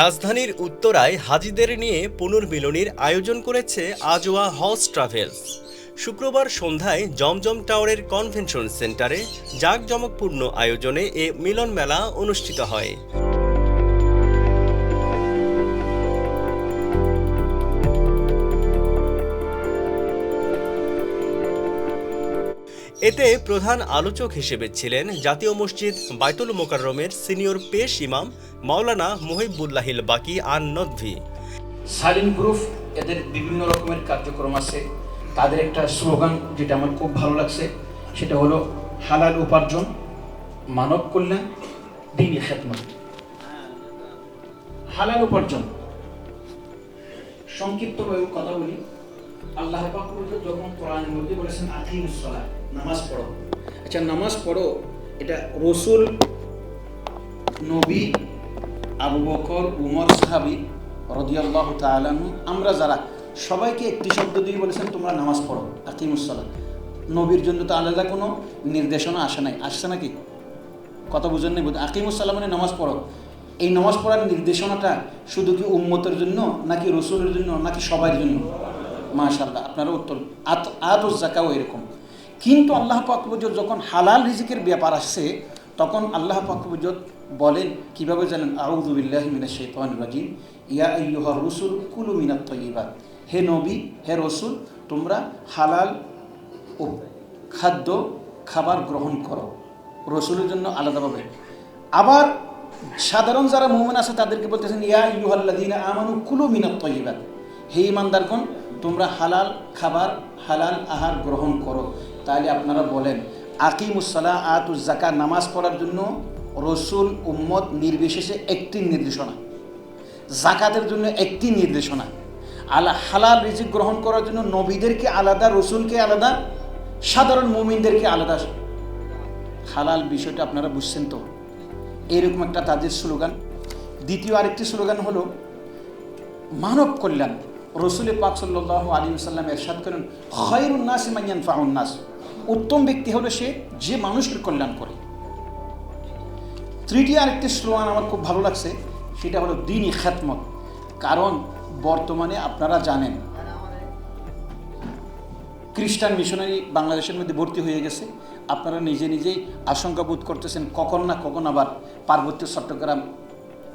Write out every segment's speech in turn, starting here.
রাজধানীর উত্তরায় হাজিদের নিয়ে পুনর্মিলনীর আয়োজন করেছে আজওয়া হজ ট্রাভেলস। শুক্রবার সন্ধ্যায় জমজম টাওয়ারের কনভেনশন সেন্টারে জাঁকজমকপূর্ণ আয়োজনে এ মিলন মেলা অনুষ্ঠিত হয়। এতে প্রধান আলোচক হিসেবে ছিলেন জাতীয় মসজিদ বাইতুল মোকাররমের সিনিয়র পেশ ইমাম মাওলানা মুহিবুল্লাহিল বাকি আন নদভি। সালিম গ্রুপ এদের বিভিন্ন রকমের কার্যক্রম আছে। তাদের একটা স্লোগান যেটা আমার খুব ভালো লাগছে, সেটা হলো হালাল উপার্জন, মানব কল্যাণ, দিনই খেতমত হালাল উপার্জন। সংক্ষিপ্তভাবে কথা বলি। আল্লাহ যখন কোরআনের মধ্যে বলেছেন সালাহ নামাজ পড়ো। আচ্ছা নামাজ পড়ো, এটা রসুল, নবী আবু বকর, উমর সাহাবি রদিয়াল্লাহ তালানু আমরা যারা, সবাইকে একটি শব্দ দিয়ে বলেছেন, তোমরা নামাজ পড়ো আকিমুসসালাম নবীর জন্য তো আলাদা কোনো নির্দেশনা আসে নাই। আসছে নাকি? কথা বুঝেন নেই আকিমুসসালাম মানে নামাজ পড়ো। এই নামাজ পড়ার নির্দেশনাটা শুধু কি উম্মতের জন্য, নাকি রসুলের জন্য, নাকি সবার জন্য? মাশাল্লাহ আপনারা উত্তর। আত আত জাকাও এরকম। কিন্তু আল্লাহ পাকবুজর যখন হালাল রিজিকের ব্যাপার আসছে, তখন আল্লাহ পাকবুজর বলেন, কীভাবে জানেন? আউদুবিল্লাহ মিনা শেতান রাজিম। ইয়া আইয়ুহা রসুল, কুলু মিনাত তৈবাত হে নবী, হে রসুল, তোমরা হালাল ও খাদ্য খাবার গ্রহণ করো। রসুলের জন্য আলাদাভাবে। আবার সাধারণ যারা মুমেন আছে, তাদেরকে বলতেছেন, ইয়া ইউহাল্লাদিনা আমানু কুলু মিনাত তৈবাত হে ইমানদারগণ, তোমরা হালাল খাবার, হালাল আহার গ্রহণ করো। তাহলে আপনারা বলেন আকিমুসাল্লাহ আতুজ জাকা নামাজ পড়ার জন্য রসুল উম্মত নির্বিশেষে একটি নির্দেশনা। জাকাতের জন্য একটি নির্দেশনা। আলা হালাল রিজিক গ্রহণ করার জন্য নবীদেরকে আলাদা, রসুলকে আলাদা, সাধারণ মুমিনদেরকে আলাদা। হালাল বিষয়টা আপনারা বুঝছেন তো? এরকম একটা তাদের স্লোগান। দ্বিতীয় আরেকটি স্লোগান হলো, মানব কল্যাণ। রসুল পাক সাল্লাহ আলী সাল্লাম এরশাদ করেন খয়রুন্নাস মাইয়ান ফাউন্নাস উত্তম ব্যক্তি হলো সে যে মানুষের কল্যাণ করে। তৃতীয় আরেকটি স্লোগান আমার খুব ভালো লাগছে, সেটা হলো দিনই খ্যাতমত কারণ বর্তমানে আপনারা জানেন, খ্রিস্টান মিশনারি বাংলাদেশের মধ্যে ভর্তি হয়ে গেছে। আপনারা নিজে নিজেই আশঙ্কা বোধ করতেছেন, কখন না কখন আবার পার্বত্য চট্টগ্রাম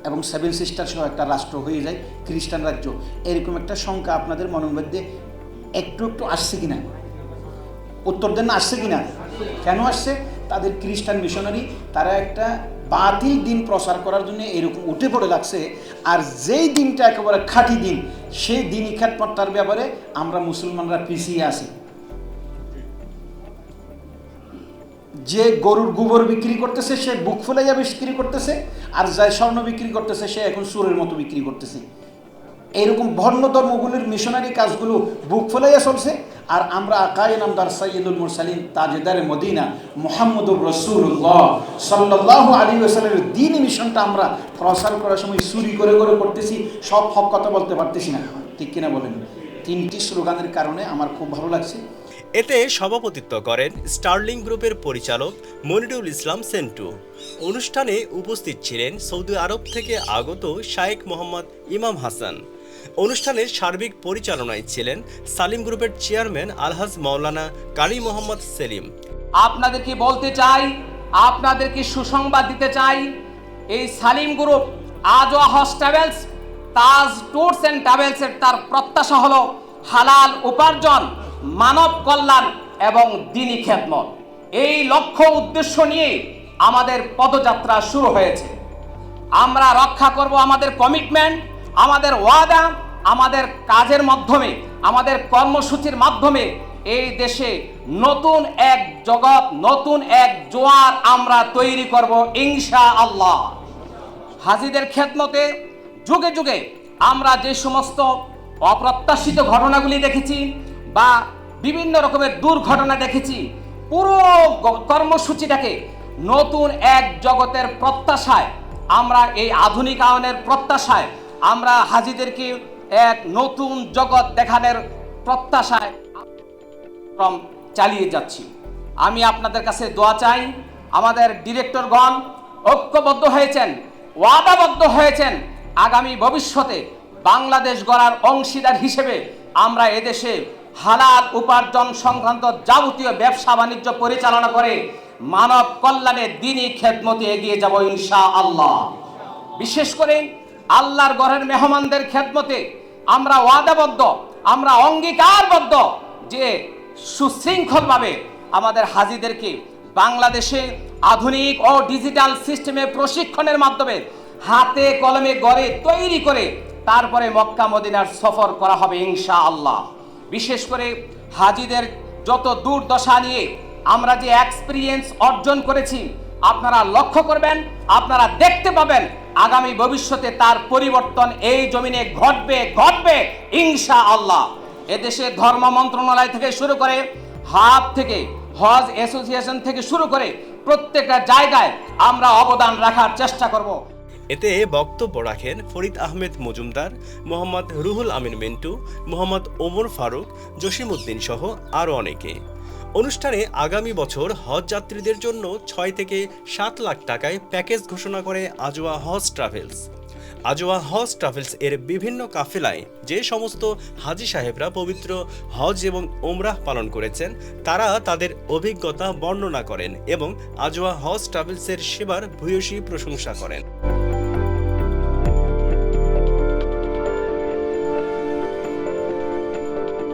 এবং সেভেন সিস্টার সহ একটা রাষ্ট্র হয়ে যায়, খ্রিস্টান রাজ্য। এরকম একটা শঙ্কা আপনাদের মনের মধ্যে একটু একটু আসছে কিনা? উত্তর দেন না, আসছে কিনা? কেন আসছে? তাদের খ্রিস্টান মিশনারি, তারা একটা বাতিল দিন প্রচার করার জন্য এরকম উঠে পড়ে লাগছে। আর যেই দিনটা একেবারে খাঁটি দিন, সেই দিনই খ্যাতমাত্রার ব্যাপারে আমরা মুসলমানরা পিছিয়ে আছি। যে গরুর গোবর বিক্রি করতেছে, সে বুক ফুলাইয়া বিক্রি করতেছে, আর যাই স্বর্ণ বিক্রি করতেছে, সে এখন সুরের মতো বিক্রি করতেছে। এরকম ধর্মগুলির মিশনারি কাজগুলো বুক ফুলাইয়া চলছে। আর আমরা আকাই নামদার সৈয়দুল মুরসালিম তাজেদারে মদিনা মোহাম্মদুর রসুল্লাহ সাল্লাহ আলী ওসালের দিন মিশনটা আমরা প্রসার করার সময় চুরি করে করে করতেছি, সব হক কথা বলতে পারতেছি না। ঠিক কিনা বলেন? তিনটি স্লোগানের কারণে আমার খুব ভালো লাগছে। এতে সভাপতিত্ব করেন স্টার্লিং গ্রুপের পরিচালক মনিরুল ইসলাম সেন্টু। অনুষ্ঠানে উপস্থিত ছিলেন সৌদি আরব থেকে আগত শায়েক মোহাম্মদ ইমাম হাসান। অনুষ্ঠানের সার্বিক পরিচালনায় ছিলেন সালিম গ্রুপের চেয়ারম্যান আলহাজ মাওলানা কালী মোহাম্মদ সেলিম। আপনাদেরকে বলতে চাই, আপনাদেরকে সুসংবাদ দিতে চাই, এই সালিম গ্রুপ আজও হস ট্রাভেলস, তাজ ট্যুরস অ্যান্ড ট্রাভেলসের তার প্রত্যাশা হলো হালাল উপার্জন, মানব কল্যাণ এবং দিনী খেদমত। এই লক্ষ্য উদ্দেশ্য নিয়ে আমাদের পদযাত্রা শুরু হয়েছে। আমরা রক্ষা করব আমাদের কমিটমেন্ট আমাদের ওয়াদা, আমাদের কাজের মাধ্যমে, আমাদের কর্মসূচির মাধ্যমে এই দেশে নতুন এক জগৎ, নতুন এক জোয়ার আমরা তৈরি করব ইনশা আল্লাহ হাজিদের খেদমতে যুগে যুগে আমরা যে সমস্ত অপ্রত্যাশিত ঘটনাগুলি দেখেছি বা বিভিন্ন রকমের দুর্ঘটনা দেখেছি, পুরো কর্মসূচিটাকে নতুন এক জগতের প্রত্যাশায়, আমরা এই আধুনিকায়নের প্রত্যাশায় আমরা হাজিদেরকে এক নতুন জগৎ দেখানোর প্রত্যাশায় চালিয়ে যাচ্ছি। আমি আপনাদের কাছে দোয়া চাই, আমাদের ডিরেক্টরগণ ঐক্যবদ্ধ হয়েছেন, ওয়াদাবদ্ধ হয়েছেন, আগামী ভবিষ্যতে বাংলাদেশ গড়ার অংশীদার হিসেবে আমরা এদেশে হালাল উপার্জন সংক্রান্ত যাবতীয় ব্যবসা বাণিজ্য পরিচালনা করে মানব কল্যাণে দিনই খেদমতে এগিয়ে যাব ইনশা আল্লাহ বিশেষ করে আল্লাহর ঘরের মেহমানদের খেদমতে আমরা ওয়াদাবদ্ধ, আমরা অঙ্গীকারবদ্ধ যে সুশৃঙ্খলভাবে আমাদের হাজিদেরকে বাংলাদেশে আধুনিক ও ডিজিটাল সিস্টেমে প্রশিক্ষণের মাধ্যমে হাতে কলমে গড়ে তৈরি করে তারপরে মক্কা মদিনার সফর করা হবে ইনশা আল্লাহ বিশেষ করে হাজিদের যত দুর্দশা নিয়ে আমরা যে এক্সপিরিয়েন্স অর্জন করেছি, আপনারা লক্ষ্য করবেন, আপনারা দেখতে পাবেন আগামী ভবিষ্যতে তার পরিবর্তন এই জমিনে ঘটবে ঘটবে ইনশা আল্লাহ এদেশে ধর্ম মন্ত্রণালয় থেকে শুরু করে, হাব থেকে, হজ অ্যাসোসিয়েশন থেকে শুরু করে প্রত্যেকটা জায়গায় আমরা অবদান রাখার চেষ্টা করব। এতে বক্তব্য রাখেন ফরিদ আহমেদ মজুমদার, মোহাম্মদ রুহুল আমিন মিন্টু, মোহাম্মদ ওমর ফারুক, জসিমউদ্দিন সহ আরও অনেকে। অনুষ্ঠানে আগামী বছর হজ যাত্রীদের জন্য ছয় থেকে সাত লাখ টাকায় প্যাকেজ ঘোষণা করে আজোয়া হজ ট্রাভেলস। আজোয়া হজ ট্রাভেলস এর বিভিন্ন কাফেলায় যে সমস্ত হাজি সাহেবরা পবিত্র হজ এবং ওমরাহ পালন করেছেন, তারা তাদের অভিজ্ঞতা বর্ণনা করেন এবং আজোয়া হজ ট্রাভেলসের সেবার ভূয়সী প্রশংসা করেন।